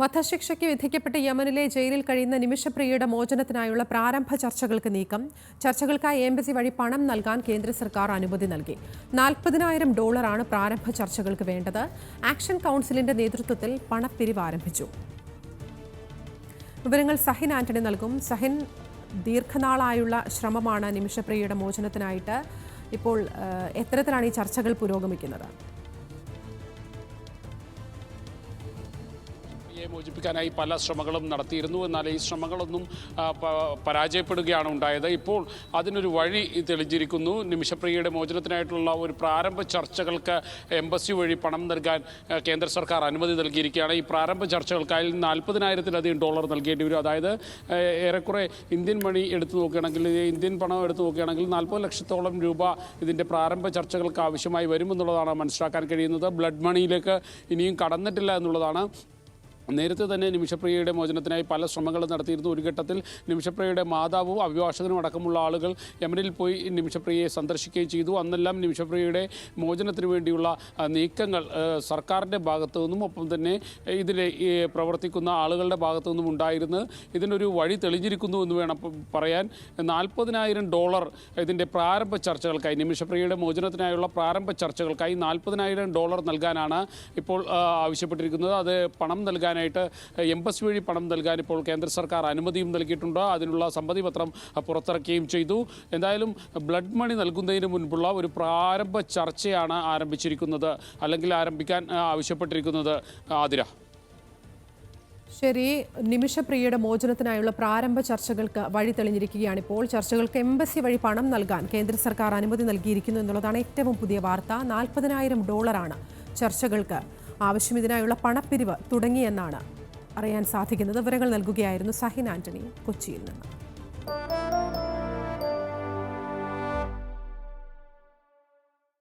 വധശിക്ഷയ്ക്ക് വിധിക്കപ്പെട്ട യമനിലെ ജയിലിൽ കഴിയുന്ന നിമിഷപ്രിയയുടെ മോചനത്തിനായുള്ള പ്രാരംഭ ചർച്ചകൾക്ക് നീക്കം. ചർച്ചകൾക്കായി എംബസി വഴി പണം നൽകാൻ കേന്ദ്ര സർക്കാർ അനുമതി നൽകി. നാൽപ്പതിനായിരം ഡോളറാണ് പ്രാരംഭ ചർച്ചകൾക്ക് വേണ്ടത്. ആക്ഷൻ കൗൺസിലിന്റെ നേതൃത്വത്തിൽ പണപ്പിരിവ് ആരംഭിച്ചു. വിവരങ്ങൾ സഹിൻ ആന്റണി നൽകും. സഹിൻ ദീർഘനാളായുള്ള ശ്രമമാണ് നിമിഷപ്രിയയുടെ മോചനത്തിനായിട്ട് ഇപ്പോൾ എത്തരത്തിലാണ് ഈ ചർച്ചകൾ പുരോഗമിക്കുന്നത്. യെ മോചിപ്പിക്കാനായി പല ശ്രമങ്ങളും നടത്തിയിരുന്നു. എന്നാൽ ഈ ശ്രമങ്ങളൊന്നും പരാജയപ്പെടുകയാണ് ഉണ്ടായത്. ഇപ്പോൾ അതിനൊരു വഴി തെളിഞ്ഞിരിക്കുന്നു. നിമിഷപ്രിയയുടെ മോചനത്തിനായിട്ടുള്ള ഒരു പ്രാരംഭ ചർച്ചകൾക്ക് എംബസി വഴി പണം നൽകാൻ കേന്ദ്ര സർക്കാർ അനുമതി നൽകിയിരിക്കുകയാണ്. ഈ പ്രാരംഭ ചർച്ചകൾക്കായി നാൽപ്പതിനായിരത്തിലധികം ഡോളർ നൽകേണ്ടി വരും. അതായത് ഏറെക്കുറെ ഇന്ത്യൻ മണി എടുത്തു നോക്കുകയാണെങ്കിൽ ഇന്ത്യൻ പണം എടുത്തു നോക്കുകയാണെങ്കിൽ നാൽപ്പത് ലക്ഷത്തോളം രൂപ ഇതിന്റെ പ്രാരംഭ ചർച്ചകൾക്ക് ആവശ്യമായി വരുമെന്നുള്ളതാണ് മനസ്സിലാക്കാൻ കഴിയുന്നത്. ബ്ലഡ് മണിയിലേക്ക് ഇനിയും കടന്നിട്ടില്ല എന്നുള്ളതാണ് നേരത്തെ തന്നെ നിമിഷപ്രിയയുടെ മോചനത്തിനായി പല ശ്രമങ്ങളും നടത്തിയിരുന്നു. ഒരു ഘട്ടത്തിൽ നിമിഷപ്രിയയുടെ മാതാവും അഭിഭാഷകനും അടക്കമുള്ള ആളുകൾ യമനിൽ പോയി നിമിഷപ്രിയയെ സന്ദർശിക്കുകയും ചെയ്തു. അന്നെല്ലാം നിമിഷപ്രിയയുടെ മോചനത്തിന് വേണ്ടിയുള്ള നീക്കങ്ങൾ സർക്കാരിന്റെ ഭാഗത്തു നിന്നും ഒപ്പം തന്നെ ഇതിൽ പ്രവർത്തിക്കുന്ന ആളുകളുടെ ഭാഗത്തു നിന്നും ഉണ്ടായിരുന്നു. ഇതിനൊരു വഴി തെളിഞ്ഞിരിക്കുന്നു എന്ന് വേണം പറയാൻ. നാൽപ്പതിനായിരം ഡോളർ ഇതിന്റെ പ്രാരംഭ ചർച്ചകൾക്കായി നിമിഷപ്രിയയുടെ മോചനത്തിനായുള്ള പ്രാരംഭ ചർച്ചകൾക്കായി നാൽപ്പതിനായിരം ഡോളർ നൽകാനാണ് ഇപ്പോൾ ആവശ്യപ്പെട്ടിരിക്കുന്നത്. അത് പണം നൽകാനായിട്ട് എംബസി വഴി പണം നൽകാൻ ഇപ്പോൾ കേന്ദ്ര സർക്കാർ അനുമതിയും നൽകിയിട്ടുണ്ട്. അതിനുള്ള സമ്മതി പത്രം ആ, പുറത്തിറക്കുകയും ചെയ്തു. എന്തായാലും ബ്ലഡ് മണി നൽകുന്നതിന് മുൻപുള്ള ഒരു പ്രാരംഭ ചർച്ചയാണ് ആരംഭിച്ചിരിക്കുന്നത്. അല്ലെങ്കിൽ ആരംഭിക്കാൻ ആവശ്യപ്പെട്ടിരിക്കുന്നത്. ആതിര. ശരി നിമിഷപ്രിയയുടെ മോചനത്തിനായുള്ള പ്രാരംഭ ചർച്ചകൾക്ക് വഴി തെളിഞ്ഞിരിക്കുകയാണ് ഇപ്പോൾ. ചർച്ചകൾക്ക് എംബസി വഴി പണം നൽകാൻ കേന്ദ്ര സർക്കാർ അനുമതി നൽകിയിരിക്കുന്നു എന്നുള്ളതാണ് ഏറ്റവും പുതിയ വാർത്ത. നാൽപ്പതിനായിരം ഡോളറാണ് ചർച്ചകൾക്ക് ആവശ്യം ഇതിനായുള്ള പണപ്പിരിവ് തുടങ്ങിയെന്നാണ് അറിയാൻ സാധിക്കുന്നത്. വിവരങ്ങൾ നൽകുകയായിരുന്നു സഹിൻ ആന്റണി കൊച്ചിയിൽ നിന്ന്.